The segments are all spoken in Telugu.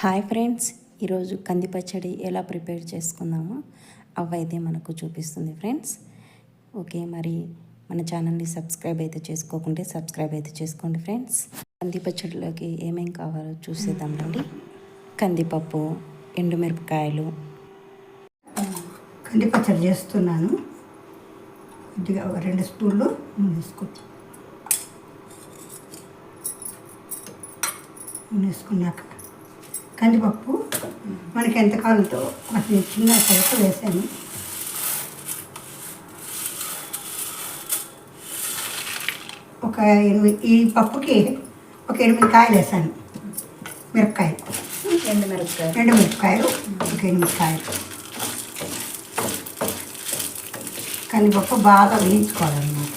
హాయ్ ఫ్రెండ్స్ ఈరోజు కంది పచ్చడి ఎలా ప్రిపేర్ చేసుకుందామో అవైతే మనకు చూపిస్తుంది ఫ్రెండ్స్. ఓకే మరి మన ఛానల్ని సబ్స్క్రైబ్ అయితే చేసుకోకుంటే సబ్స్క్రైబ్ అయితే చేసుకోండి ఫ్రెండ్స్. కంది పచ్చడిలోకి ఏమేమి కావాలో చూసేద్దాం రండి. కందిపప్పు ఎండుమిరపకాయలు. కంది పచ్చడి చేస్తున్నాను. కొద్దిగా ఒక రెండు స్పూన్లు నూనె వేసుకుంటాం నూనె వేసుకున్నాక కందిపప్పు. మనకి ఎంత కావాలంతో కొంచెం చిన్న కొలత వేసాను. ఒక ఎనిమిది ఈ పప్పుకి ఒక ఎనిమిది కాయలు వేసాను. మిరపకాయలు. ఎండుమిరపకాయలు రెండు మిరపకాయలు ఒక ఎనిమిది కాయలు. కందిపప్పు బాగా వేయించుకోవాలన్నమాట.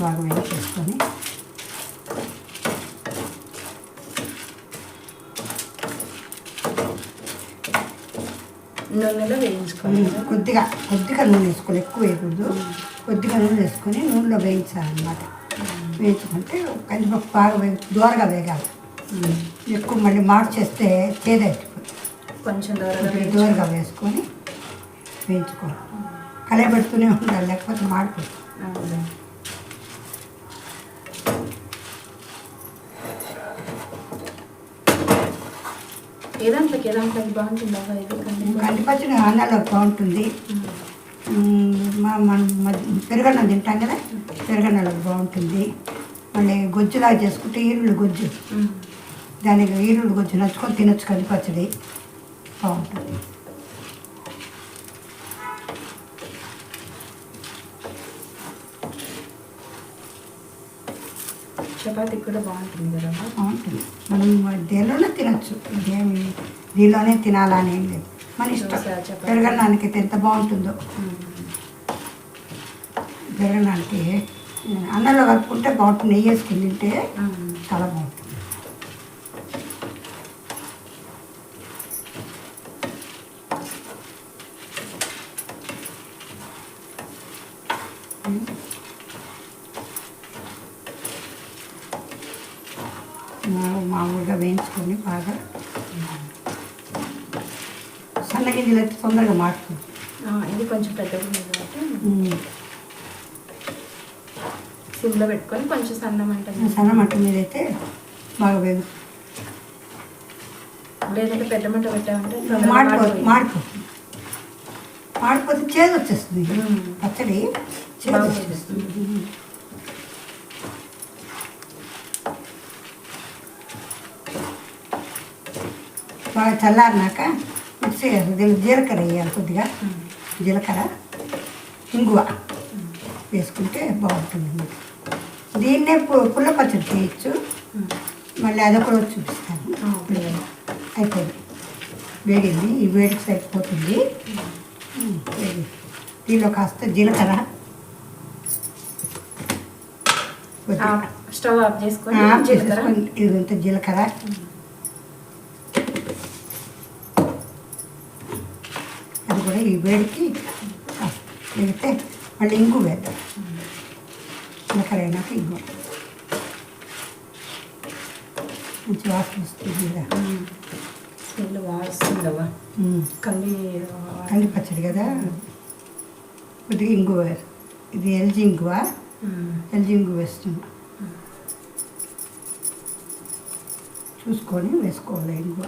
బాగా వేయించేసుకొని నూనెలో వేయించుకోవాలి. కొద్దిగా కొద్దిగా నూనె వేసుకోవాలి ఎక్కువ వేయకూడదు. కొద్దిగా నూనె వేసుకొని నూనెలో వేయించాలన్నమాట. వేయించుకుంటే కందిపప్పు బాగా వే దూరగా వేగాలి. ఎక్కువ మళ్ళీ మార్చేస్తే చేదైపోతుంది కొంచెం కొద్దిగా దూరగా వేసుకొని వేయించుకోవాలి. కలయ పెడుతూనే ఉండాలి లేకపోతే మాడిపోతుంది. ఏ దాంట్లోకి ఏ దాంట్లోకి బాగుంటుంది? కంది పచ్చడి అన్నంలో బాగుంటుంది. మా మన పెరుగన్నం తింటాం కదా? పెరుగన్నంలో బాగుంటుంది. మళ్ళీ గొజ్జులాగా చేసుకుంటే ఈరుళ్ళు గొజ్జు. దానికి ఈరుళ్ళు గొజ్జు నచ్చుకొని తినొచ్చు కంది పచ్చడి? బాగుంటుంది. చపాతీకి కూడా బాగుంటుంది కదా బాగుంటుంది. మనం దేనిలోనే తినొచ్చు. ఇదేమి దీనిలోనే తినాలని ఏం లేదు. మన ఇష్టం. చపాతీ. అయితే ఎంత బాగుంటుందో. పెరగన్నానికి అన్నంలో కలుపుకుంటే బాగుంటుంది. నెయ్యి వేసుకుని తింటే చాలా బాగుంటుంది. మామూలుగా వేయించుకొని బాగా సన్న గింజలు అయితే తొందరగా మాడుతుంది. ఇది కొంచెం పెద్దగా ఉంది కాబట్టి సిమ్లో పెట్టుకొని కొంచెం సన్నం అంటే సన్న మంట మీద అయితే బాగా వేగు. లేదంటే పెద్ద మంట పెట్టామంటే మాడిపో మాడిపోతే చేదు వచ్చేస్తుంది. పచ్చడి చేదు వచ్చేస్తుంది. బాగా చల్లారినాక మిక్సీ దీనికి జీలకర్ర వేయాలి కొద్దిగా. జీలకర్ర ఇంగువ వేసుకుంటే బాగుంటుంది. దీన్నే పుల్ల పచ్చడి చేయొచ్చు. మళ్ళీ అది కూడా చూపిస్తాను. అయిపోయింది. వేగింది. ఈ వేడికి సరిపోతుంది. దీనిలో కాస్త జీలకర్ర. స్టవ్ ఆఫ్ చేసుకొని ఇదంతా జీలకర్ర. కూడా ఈ వేడికి వేగితే మళ్ళీ ఇంగు వేద్దాం. జీలకర్ర అయినాక ఇంగు. మంచి వాసన వస్తుంది కదా. స్మెల్ వాస్తుందవ్వ. కంది కంది పచ్చడి కదా? కొద్దిగా ఇంగువ ఇది ఎల్జీ ఇంగువ? ఎల్జీ ఇంగువ వేస్తున్నా. చూసుకొని వేసుకోవాలి ఇంగువ.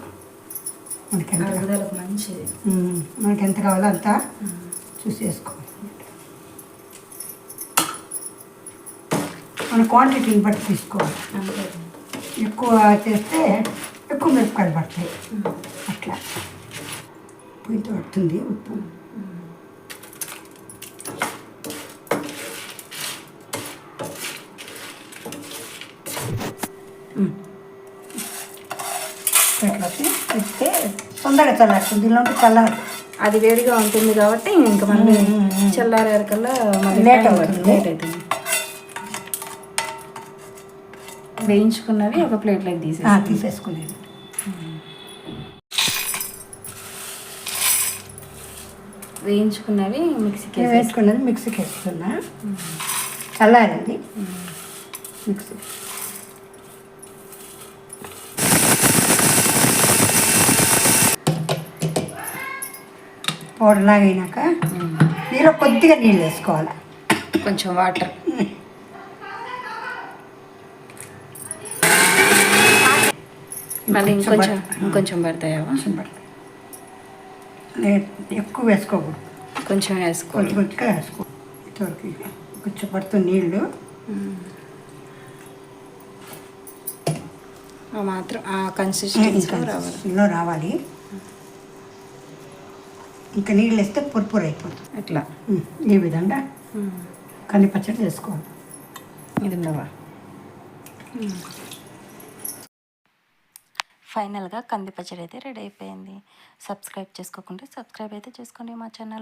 మనకి ఎంత మంచిది. ఉమ్, మనకి ఎంత కావాలో అంత చూసి వేసుకోవాలి మన క్వాంటిటీని బట్టి తీసుకోవాలి. ఎక్కువ చేస్తే ఎక్కువ మిరపకాయలు పడతాయి. అట్లా. పొయ్యితో పడుతుంది ఉప్పు. ఇట్లకి తొందరగా చల్లారుతుంది దీనిలో చల్లారు. అది వేడిగా ఉంటుంది కాబట్టి ఇంకా మళ్ళీ. చల్లారేకల్లా లేట్ అవుతుంది. లేట్ అవుతుంది. వేయించుకున్నవి ఒక ప్లేట్లోకి ఆ, తీసేసి తీసేసుకునేది. వేయించుకున్నవి మిక్సీకి వేసుకున్నది మిక్సీకి వేస్తున్నా చల్లారింది. మిక్సీ. పౌడర్ లాగా అయినాక నీళ్ళు కొద్దిగా నీళ్ళు వేసుకోవాలి. కొంచెం వాటర్. మళ్ళీ ఇంకొంచెం ఇంకొంచెం పడతాయా? కొంచెం పడుతుంది లే- ఎక్కువ వేసుకోకూడదు. కొంచెం వేసుకో. కొంచెం కొంచెంగా వేసుకో. ఇంతవరకు కొంచెం పడుతుంది నీళ్ళు. మాత్రం ఇలా రావాలి. ఇంకా నీళ్ళు వేస్తే పొరుపురు అయిపోతుంది. ఉమ్, ఈ విధంగా కంది పచ్చడి చేసుకోవాలి. ఇది ఉండవా? ఫైనల్గా కంది పచ్చడి అయితే రెడీ అయిపోయింది. సబ్స్క్రైబ్ చేసుకోకుంటే సబ్స్క్రైబ్ అయితే చేసుకోండి మా ఛానల్